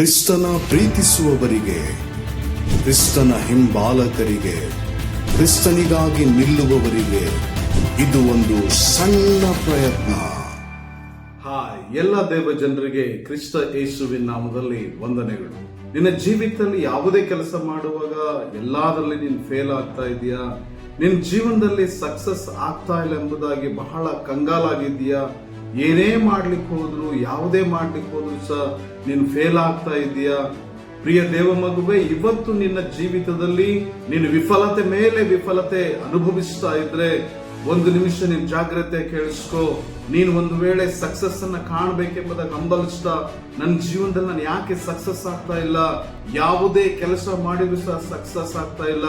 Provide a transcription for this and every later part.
ಕ್ರಿಸ್ತನ ಪ್ರೀತಿಸುವವರಿಗೆ, ಕ್ರಿಸ್ತನ ಹಿಂಬಾಲಕರಿಗೆ, ಕ್ರಿಸ್ತನಿಗಾಗಿ ನಿಲ್ಲುವವರಿಗೆ ಇದು ಒಂದು ಸಣ್ಣ ಪ್ರಯತ್ನ. ಹಾಯ್ ಎಲ್ಲ ದೇವ ಜನರಿಗೆ ಕ್ರಿಸ್ತ ಯೇಸುವಿನ ನಾಮದಲ್ಲಿ ವಂದನೆಗಳು. ನಿನ್ನ ಜೀವಿತದಲ್ಲಿ ಯಾವುದೇ ಕೆಲಸ ಮಾಡುವಾಗ ಎಲ್ಲದರಲ್ಲಿ ನೀನು ಫೇಲ್ ಆಗ್ತಾ ಇದೆಯಾ? ನಿನ್ನ ಜೀವನದಲ್ಲಿ ಸಕ್ಸಸ್ ಆಗ್ತಾ ಇಲ್ಲ ಎಂಬುದಾಗಿ ಬಹಳ ಕಂಗಾಲಾಗಿದ್ದೀಯಾ? ಏನೇ ಮಾಡ್ಲಿಕ್ಕೆ ಹೋದ್ರು, ಯಾವುದೇ ಮಾಡ್ಲಿಕ್ಕೆ ಹೋದ್ರು ಸಹ ನೀನು ಫೇಲ್ ಆಗ್ತಾ ಇದೆಯಾ? ಪ್ರಿಯ ದೇವ ಮಗುವೆ ಇವತ್ತು ನಿನ್ನ ಜೀವಿತದಲ್ಲಿ ನೀನು ವಿಫಲತೆ ಮೇಲೆ ವಿಫಲತೆ ಅನುಭವಿಸ್ತಾ ಇದ್ರೆ ಒಂದು ನಿಮಿಷ ನೀನು ಜಾಗ್ರತೆ ಕೇಳಿಸ್ಕೋ. ನೀನು ಒಂದು ವೇಳೆ ಸಕ್ಸಸ್ ಅನ್ನ ಕಾಣಬೇಕೆಂಬುದ ಹಂಬಲಿಸ್ತಾ ನನ್ನ ಜೀವನದಲ್ಲಿ ನಾನು ಯಾಕೆ ಸಕ್ಸಸ್ ಆಗ್ತಾ ಇಲ್ಲ? ಯಾವುದೇ ಕೆಲಸ ಮಾಡಿದ್ರು ಸಹ ಸಕ್ಸಸ್ ಆಗ್ತಾ ಇಲ್ಲ.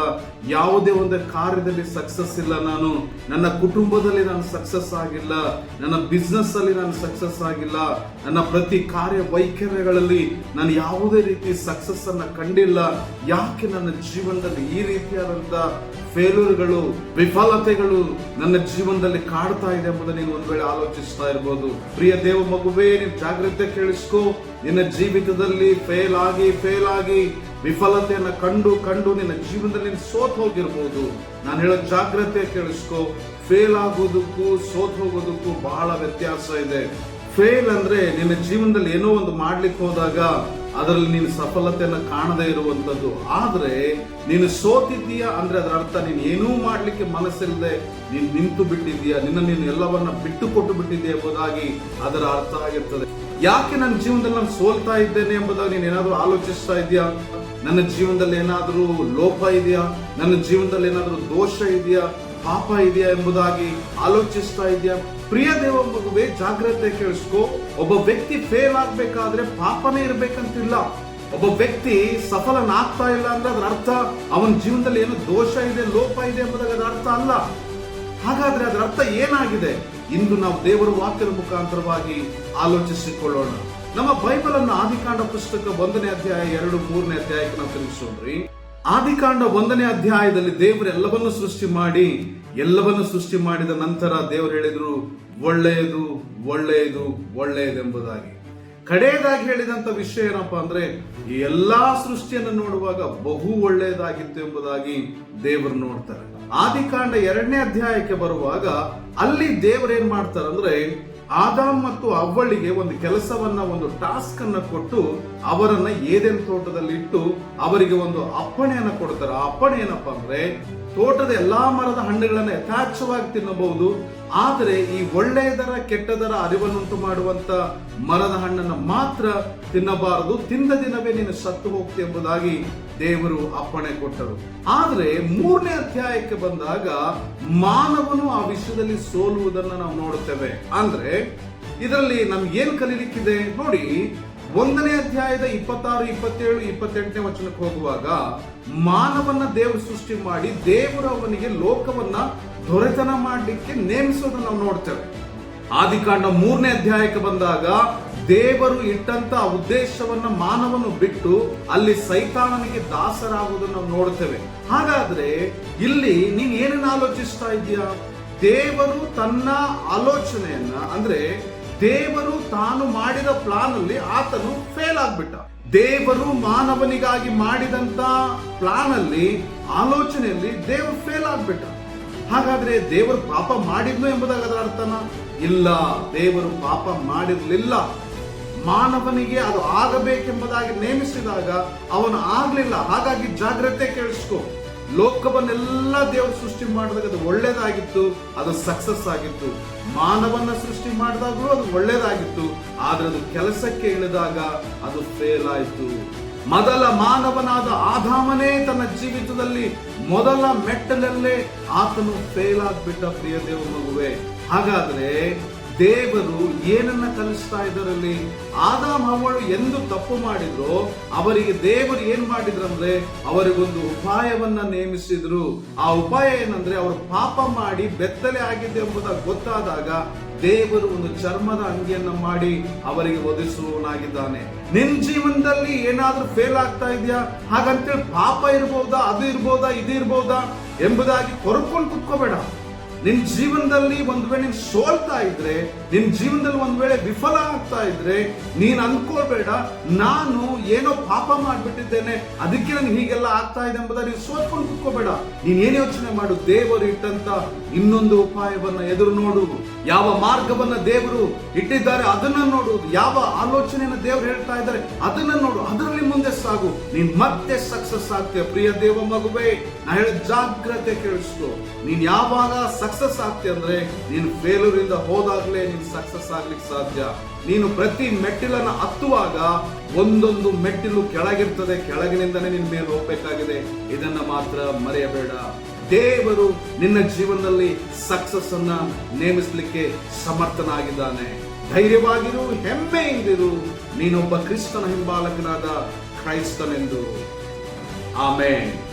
ಯಾವುದೇ ಒಂದು ಕಾರ್ಯದಲ್ಲಿ ಸಕ್ಸಸ್ ಇಲ್ಲ ನಾನು. ನನ್ನ ಕುಟುಂಬದಲ್ಲಿ ನಾನು ಸಕ್ಸಸ್ ಆಗಿಲ್ಲ. ನನ್ನ ಬಿಸ್ನೆಸ್ ಅಲ್ಲಿ ನಾನು ಸಕ್ಸಸ್ ಆಗಿಲ್ಲ. ನನ್ನ ಪ್ರತಿ ಕಾರ್ಯ ವೈಖರ್ಯಗಳಲ್ಲಿ ನಾನು ಯಾವುದೇ ರೀತಿ ಸಕ್ಸಸ್ ಅನ್ನ ಕಂಡಿಲ್ಲ. ಯಾಕೆ ನನ್ನ ಜೀವನದಲ್ಲಿ ಈ ರೀತಿಯಾದಂತ ಫೇಲ್ಯೂರ್ಗಳು ವಿಫಲತೆಗಳು ನನ್ನ ಜೀವನದಲ್ಲಿ ಕಾಡ್ತಾ ಇದೆ ಎಂಬುದನ್ನು ನೀನು ಒಂದ್ ವೇಳೆ ಆಲೋಚಿಸ್ತಾ ಇರ್ಬೋದು. ಪ್ರಿಯ ದೇವ ಮಗುವೇ ನೀನು ಜಾಗ್ರತೆ ಕೇಳಿಸ್ಕೋ. ನಿನ್ನ ಜೀವಿತದಲ್ಲಿ ಫೇಲ್ ಆಗಿ ಫೇಲ್ ಆಗಿ ವಿಫಲತೆಯನ್ನ ಕಂಡು ಕಂಡು ನಿನ್ನ ಜೀವನದಲ್ಲಿ ನೀನು ಸೋತ್ ಹೋಗಿರ್ಬೋದು. ನಾನು ಹೇಳೋ ಜಾಗ್ರತೆ ಕೇಳಿಸ್ಕೋ. ಫೇಲ್ ಆಗೋದಕ್ಕೂ, ಸೋತ್ ಹೋಗೋದಕ್ಕೂ ಬಹಳ ವ್ಯತ್ಯಾಸ ಇದೆ. ಫೇಲ್ ಅಂದ್ರೆ ನಿನ್ನ ಜೀವನದಲ್ಲಿ ಏನೋ ಒಂದು ಮಾಡ್ಲಿಕ್ಕೆ ಹೋದಾಗ ಅದರಲ್ಲಿ ನೀನು ಸಫಲತೆಯನ್ನು ಕಾಣದೇ ಇರುವಂತದ್ದು ಆದರೆ ನೀನು ಸೋತಿದ್ದೀಯಾ ಅಂದ್ರೆ ಅದರ ಅರ್ಥ ನೀನು ಏನೂ ಮಾಡ್ಲಿಕ್ಕೆ ಮನಸ್ಸಿಲ್ಲದೆ ನೀನು ನಿಂತು ಬಿಟ್ಟಿದ್ದೀಯಾ? ನಿನ್ನ ನೀನು ಎಲ್ಲವನ್ನ ಬಿಟ್ಟು ಕೊಟ್ಟು ಬಿಟ್ಟಿದ್ದೀಯ ಎಂಬುದಾಗಿ ಅದರ ಅರ್ಥ ಆಗಿರ್ತದೆ. ಯಾಕೆ ನನ್ನ ಜೀವನದಲ್ಲಿ ನಾನು ಸೋಲ್ತಾ ಇದ್ದೇನೆ ಎಂಬುದಾಗಿ ನೀನು ಏನಾದರೂ ಆಲೋಚಿಸ್ತಾ ಇದೆಯಾ ನನ್ನ ಜೀವನದಲ್ಲಿ ಏನಾದರೂ ಲೋಪ ಇದೆಯಾ? ನನ್ನ ಜೀವನದಲ್ಲಿ ಏನಾದ್ರೂ ದೋಷ ಇದೆಯಾ? ಪಾಪ ಇದೆಯಾ ಎಂಬುದಾಗಿ ಆಲೋಚಿಸ್ತಾ ಇದೆಯಾ? ಪ್ರಿಯ ದೇವ ಮಗುವೆ, ಜಾಗ್ರತೆ ಕೇಳಿಸ್ಕೋ. ಒಬ್ಬ ವ್ಯಕ್ತಿ ಫೇಲ್ ಆಗ್ಬೇಕಾದ್ರೆ ಪಾಪನೇ ಇರ್ಬೇಕಂತಿಲ್ಲ. ಒಬ್ಬ ವ್ಯಕ್ತಿ ಸಫಲನಾಗ್ತಾ ಇಲ್ಲ ಅಂದ್ರೆ ಅದರ ಅರ್ಥ ಅವನ ಜೀವನದಲ್ಲಿ ಏನೋ ದೋಷ ಇದೆ, ಲೋಪ ಇದೆ ಎಂಬುದಾಗಿ ಅದರ ಅರ್ಥ ಅಲ್ಲ. ಹಾಗಾದ್ರೆ ಅದರ ಅರ್ಥ ಏನಾಗಿದೆ? ಇಂದು ನಾವು ದೇವರ ವಾಕ್ಯದ ಮುಖಾಂತರವಾಗಿ ಆಲೋಚಿಸಿಕೊಳ್ಳೋಣ. ನಮ್ಮ ಬೈಬಲ್ ಅನ್ನು ಆದಿಕಾಂಡ ಪುಸ್ತಕ ಒಂದನೇ ಅಧ್ಯಾಯ ಎರಡು ಮೂರನೇ ಅಧ್ಯಾಯಕ್ಕೆ ನಾವು ತಿರುಗಿಸೋಣ್ರಿ. ಆದಿಕಾಂಡ ಒಂದನೇ ಅಧ್ಯಾಯದಲ್ಲಿ ದೇವರು ಎಲ್ಲವನ್ನು ಸೃಷ್ಟಿ ಮಾಡಿ, ಎಲ್ಲವನ್ನು ಸೃಷ್ಟಿ ಮಾಡಿದ ನಂತರ ದೇವರು ಹೇಳಿದರು, ಒಳ್ಳೆಯದು ಒಳ್ಳೆಯದು, ಒಳ್ಳೆಯದೆಂಬುದಾಗಿ. ಕಡೆಯದಾಗಿ ಹೇಳಿದಂತ ವಿಷಯ ಏನಪ್ಪಾ ಅಂದ್ರೆ, ಈ ಎಲ್ಲಾ ಸೃಷ್ಟಿಯನ್ನು ನೋಡುವಾಗ ಬಹು ಒಳ್ಳೆಯದಾಗಿತ್ತು ಎಂಬುದಾಗಿ ದೇವರು ನೋಡ್ತಾರೆ. ಆದಿಕಾಂಡ ಎರಡನೇ ಅಧ್ಯಾಯಕ್ಕೆ ಬರುವಾಗ ಅಲ್ಲಿ ದೇವರು ಏನ್ ಮಾಡ್ತಾರೆ ಅಂದ್ರೆ ಆದಾಮ್ ಮತ್ತು ಅವಳಿಗೆ ಒಂದು ಕೆಲಸವನ್ನ, ಒಂದು ಟಾಸ್ಕ್ ಅನ್ನ ಕೊಟ್ಟು ಅವರನ್ನ ಏದೆನ್ ತೋಟದಲ್ಲಿ ಇಟ್ಟು ಅವರಿಗೆ ಒಂದು ಅಪ್ಪಣೆಯನ್ನ ಕೊಡ್ತಾರೆ. ಆ ಅಪ್ಪಣೆ ಏನಪ್ಪಾ ಅಂದ್ರೆ, ತೋಟದ ಎಲ್ಲಾ ಮರದ ಹಣ್ಣುಗಳನ್ನ ಯಥಾಚ್ಛವಾಗಿ ತಿನ್ನಬಹುದು, ಆದರೆ ಈ ಒಳ್ಳೆಯದರ ಕೆಟ್ಟದರ ಅರಿವನ್ನುಂಟು ಮಾಡುವಂತ ಮರದ ಹಣ್ಣನ್ನು ಮಾತ್ರ ತಿನ್ನಬಾರದು. ತಿಂದ ದಿನವೇ ನೀನು ಸತ್ತು ಹೋಗ್ತಿ ಎಂಬುದಾಗಿ ದೇವರು ಅಪ್ಪಣೆ ಕೊಟ್ಟರು. ಆದರೆ ಮೂರನೇ ಅಧ್ಯಾಯಕ್ಕೆ ಬಂದಾಗ ಮಾನವನು ಆ ವಿಷಯದಲ್ಲಿ ಸೋಲುವುದನ್ನು ನಾವು ನೋಡುತ್ತೇವೆ. ಅಂದ್ರೆ ಇದರಲ್ಲಿ ನಮ್ಗೆ ಏನ್ ಕಲೀಲಿಕ್ಕಿದೆ? ನೋಡಿ, ಒಂದನೇ ಅಧ್ಯಾಯದ ಇಪ್ಪತ್ತಾರು, ಇಪ್ಪತ್ತೇಳು, ಇಪ್ಪತ್ತೆಂಟನೇ ವಚನಕ್ಕೆ ಹೋಗುವಾಗ ಮಾನವನ ದೇವರು ಸೃಷ್ಟಿ ಮಾಡಿ ದೇವರು ಅವನಿಗೆ ಲೋಕವನ್ನ ದೊರೆತನ ಮಾಡಲಿಕ್ಕೆ ನೇಮಿಸೋದನ್ನ ನಾವು ನೋಡ್ತೇವೆ. ಆದಿಕಾಂಡ ಮೂರನೇ ಅಧ್ಯಾಯಕ್ಕೆ ಬಂದಾಗ ದೇವರು ಇಟ್ಟಂತ ಉದ್ದೇಶವನ್ನ ಮಾನವನು ಬಿಟ್ಟು ಅಲ್ಲಿ ಸೈತಾನನಿಗೆ ದಾಸರಾಗುವುದನ್ನು ನಾವು ನೋಡ್ತೇವೆ ಹಾಗಾದ್ರೆ ಇಲ್ಲಿ ನೀನ್ ಏನನ್ನ ಆಲೋಚಿಸ್ತಾ ಇದೀಯಾ ದೇವರು ತನ್ನ ಆಲೋಚನೆಯನ್ನ, ಅಂದ್ರೆ ದೇವರು ತಾನು ಮಾಡಿದ ಪ್ಲಾನ್ ಅಲ್ಲಿ ಆತನು ಫೇಲ್ ಆಗ್ಬಿಟ್ಟ. ದೇವರು ಮಾನವನಿಗಾಗಿ ಮಾಡಿದಂತ ಪ್ಲಾನ್ ಅಲ್ಲಿ ಆಲೋಚನೆಯಲ್ಲಿ ದೇವರು ಫೇಲ್ ಆಗ್ಬಿಟ್ಟ. ಹಾಗಾದ್ರೆ ದೇವರು ಪಾಪ ಮಾಡಿದ್ನು ಎಂಬುದಾಗ ಅದರ ಅರ್ಥನ? ಇಲ್ಲ, ದೇವರು ಪಾಪ ಮಾಡಿರ್ಲಿಲ್ಲ. ಮಾನವನಿಗೆ ಅದು ಆಗಬೇಕೆಂಬುದಾಗಿ ನೇಮಿಸಿದಾಗ ಅವನು ಆಗ್ಲಿಲ್ಲ. ಹಾಗಾಗಿ ಜಾಗ್ರತೆ ಕೇಳಿಸ್ಕೊ. ಲೋಕವನ್ನೆಲ್ಲ ದೇವರು ಸೃಷ್ಟಿ ಮಾಡಿದಾಗ ಅದು ಒಳ್ಳೇದಾಗಿತ್ತು, ಅದು ಸಕ್ಸಸ್ ಆಗಿತ್ತು. ಮಾನವನ ಸೃಷ್ಟಿ ಮಾಡಿದಾಗಲೂ ಅದು ಒಳ್ಳೇದಾಗಿತ್ತು. ಆದ್ರೆ ಅದು ಕೆಲಸಕ್ಕೆ ಇಳಿದಾಗ ಅದು ಫೇಲ್ ಆಯಿತು. ಮೊದಲ ಮಾನವನಾದ ಆಧಾಮನೇ ತನ್ನ ಜೀವಿತದಲ್ಲಿ ಮೊದಲ ಮೆಟ್ಟಲಲ್ಲೇ ಆತನು ಫೇಲ್ ಆಗ್ಬಿಟ್ಟ ಪ್ರಿಯ ದೇವ ಮಗುವೆ. ಹಾಗಾದ್ರೆ ದೇವರು ಏನನ್ನ ಕಲಿಸ್ತಾ ಇದರಲ್ಲಿ ಆದಾಮ್ ಅವಳು ಎಂದು ತಪ್ಪು ಮಾಡಿದ್ರು, ಅವರಿಗೆ ದೇವರು ಏನ್ ಮಾಡಿದ್ರಂದ್ರೆ, ಅವರಿಗೊಂದು ಉಪಾಯವನ್ನ ನೇಮಿಸಿದ್ರು. ಆ ಉಪಾಯ ಏನಂದ್ರೆ, ಅವರು ಪಾಪ ಮಾಡಿ ಬೆತ್ತಲೆ ಆಗಿದೆ ಎಂಬುದಾಗಿ ಗೊತ್ತಾದಾಗ ದೇವರು ಒಂದು ಚರ್ಮದ ಅಂಗಿಯನ್ನ ಮಾಡಿ ಅವರಿಗೆ ಒದಿಸುವವನಾಗಿದ್ದಾನೆ. ನಿನ್ ಜೀವನದಲ್ಲಿ ಏನಾದ್ರೂ ಫೇಲ್ ಆಗ್ತಾ ಇದೆಯಾ? ಹಾಗಂತೇಳಿ ಪಾಪ ಇರ್ಬೋದಾ, ಅದು ಇರ್ಬೋದಾ, ಇದು ಇರ್ಬೋದಾ ಎಂಬುದಾಗಿ ಕೊರ್ಕೊಂಡು ಕುತ್ಕೋಬೇಡ. ನಿನ್ ಜೀವನದಲ್ಲಿ ಒಂದು ವೇಳೆ ನೀನು ಸೋಲ್ತಾ ಇದ್ರೆ ನಿನ್ ಜೀವನದಲ್ಲಿ ಒಂದ್ ವೇಳೆ ವಿಫಲ ಆಗ್ತಾ ಇದ್ರೆ ನೀನ್ ಅನ್ಕೋಬೇಡ ನಾನು ಏನೋ ಪಾಪ ಮಾಡ್ಬಿಟ್ಟಿದ್ದೇನೆ, ಅದಕ್ಕೆ ನನಗೆ ಹೀಗೆಲ್ಲ ಆಗ್ತಾ ಇದೆ ಎಂಬುದ ನೀನು ಸೋತ್ಕೊಂಡು ಕುತ್ಕೋಬೇಡ. ನೀನ್ ಏನ್ ಯೋಚನೆ ಮಾಡು, ದೇವರು ಇಟ್ಟಂತ ಇನ್ನೊಂದು ಉಪಾಯವನ್ನ ಎದುರು ನೋಡು ಯಾವ ಮಾರ್ಗವನ್ನ ದೇವರು ಇಟ್ಟಿದ್ದಾರೆ ಅದನ್ನ ನೋಡು ಯಾವ ಆಲೋಚನೆಯನ್ನ ದೇವರು ಹೇಳ್ತಾ ಇದ್ದಾರೆ ಅದನ್ನ ನೋಡು, ಅದರಲ್ಲಿ ಮುಂದೆ ಸಾಗು. ನೀನ್ ಮತ್ತೆ ಸಕ್ಸಸ್ ಆಗ್ತೀಯ. ಪ್ರಿಯ ದೇವ ಮಗುವೆ, ನಾ ಹೇಳ ಜಾಗ್ರತೆ ಕೇಳಿಸ್ತು ನೀನ್ ಯಾವಾಗ ಸಕ್ಸಸ್ ಆಗ್ತೀಯ ಅಂದ್ರೆ, ನೀನು ಫೇಲೂರಿಂದ ಹೋದಾಗ್ಲೇ ನೀನ್ ಸಕ್ಸಸ್ ಆಗ್ಲಿಕ್ಕೆ ಸಾಧ್ಯ? ನೀನು ಪ್ರತಿ ಮೆಟ್ಟಿಲನ್ನ ಹತ್ತುವಾಗ ಒಂದೊಂದು ಮೆಟ್ಟಿಲು ಕೆಳಗಿರ್ತದೆ, ಕೆಳಗಿನಿಂದನೇ ನಿನ್ ಮೇಲೆ ಹೋಗ್ಬೇಕಾಗಿದೆ. ಇದನ್ನ ಮಾತ್ರ ಮರೆಯಬೇಡ. ದೇವರು ನಿನ್ನ ಜೀವನದಲ್ಲಿ ಸಕ್ಸಸ್ ಅನ್ನ ನೇಮಿಸಲಿಕ್ಕೆ ಸಮರ್ಥನಾಗಿದ್ದಾನೆ. ಧೈರ್ಯವಾಗಿರು, ಹೆಮ್ಮೆಯಿಂದಿರು. ನೀನೊಬ್ಬ ಕ್ರಿಸ್ತನ ಹಿಂಬಾಲಕನಾದ ಕ್ರೈಸ್ತನೆಂದು. ಆಮೇನ್.